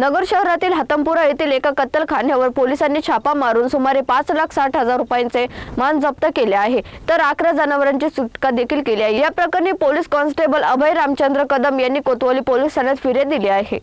नगर शहरातील हतमपुरा येथील एका कत्तलखान्यावर पोलिसांनी छापा मारून सुमारे पाच लाख साठ हजार रुपयांचे मान जप्त केले आहे. तर अकरा जनावरांची सुटका देखील केली आहे. या प्रकरणी पोलीस कॉन्स्टेबल अभय रामचंद्र कदम यांनी कोतवाली पोलीस ठाण्यात फिर्याद दिली आहे.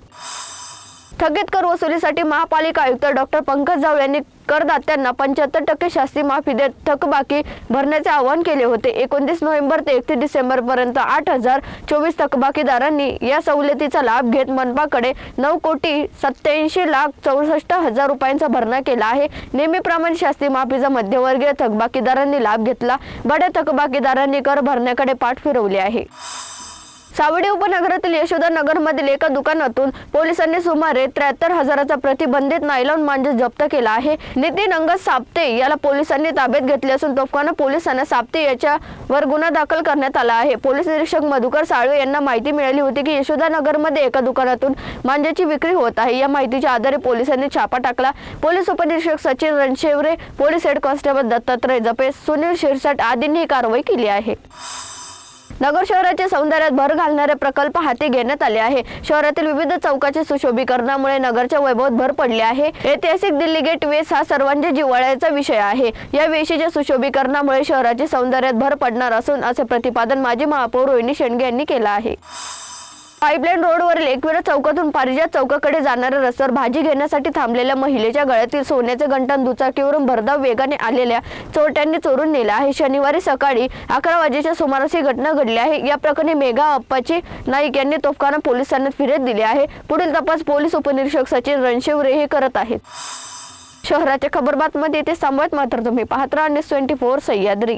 स्थगित कर वसुलीसाठी महापालिका आयुक्त डॉक्टर पंकज जाव यांनी करदात्यांना पंच्याहत्तर टक्के शास्ती माफी देत थकबाकी भरण्याचे आवाहन केले होते. एकोणतीस नोव्हेंबर ते एकतीस डिसेंबर पर्यंत आठ हजार चोवीस थकबाकीदारांनी या सवलतीचा लाभ घेत मनपाकडे नऊ कोटी सत्याऐंशी लाख चौसष्ट हजार रुपयांचा भरणा केला आहे. नेहमीप्रमाणे शास्ती माफीचा मध्यवर्गीय थकबाकीदारांनी लाभ घेतला. बड्या थकबाकीदारांनी कर भरण्याकडे पाठ फिरवली आहे. सावडी उपनगरातील यशोदा नगरमधील एका दुकानातून पोलिसांनी सुमारे त्र्याहत्तर हजाराचा प्रतिबंधित नायलॉन मांजे जप्त केला आहे. नितीन अंगद साप्ते याला पोलिसांनी ताब्यात घेतले असून तोफखाना पोलिसांना साप्ते याच्यावर गुन्हा दाखल करण्यात आला आहे. पोलीस निरीक्षक मधुकर साळवे यांना माहिती मिळाली होती की यशोदा नगरमध्ये एका दुकानातून मांजाची विक्री होत आहे. या माहितीच्या आधारे पोलिसांनी छापा टाकला. पोलीस उपनिरीक्षक Sachin Ranshevare police head constable Dattatray Jape Sunil Shirsat आदींनी ही कारवाई केली आहे. नगर शहराच्या सौंदर्यात भर घालणारे प्रकल्प हाती घेण्यात आले आहे. शहरातील विविध चौकाच्या सुशोभीकरणामुळे नगरच्या वैभवात भर पडली आहे. ऐतिहासिक दिल्ली गेट वेस हा सर्वांच्या जिव्हाळ्याचा विषय आहे. या वेशीच्या सुशोभीकरणामुळे शहराच्या सौंदर्यात भर पडणार असून असे प्रतिपादन माजी महापौर रोहिणी शेंडगे यांनी केलं आहे. पाईपलाईन रोडवरील एकविरा चौकातून पारिजात चौकाकडे जाणाऱ्या रस्त्यावर भाजी घेण्यासाठी थांबलेल्या महिलेच्या गळ्यातील सोन्याचे गंटन दुचाकीवरून भरधाव वेगाने आलेल्या चोरट्यांनी चोरून नेला आहे. शनिवारी सकाळी अकरा वाजेच्या सुमारास ही घटना घडली आहे. या प्रकरणी मेघा अप्पाची नाईक यांनी तोफखाना पोलिसांना फिरत दिली आहे. पुढील तपास पोलीस उपनिरीक्षक सचिन रणशिवरे हे करत आहेत. शहराच्या खबरबातमध्ये येथे सांभाळत मात्र तुम्ही पाहत राहा न्यूज ट्वेंटी फोर सह्याद्री.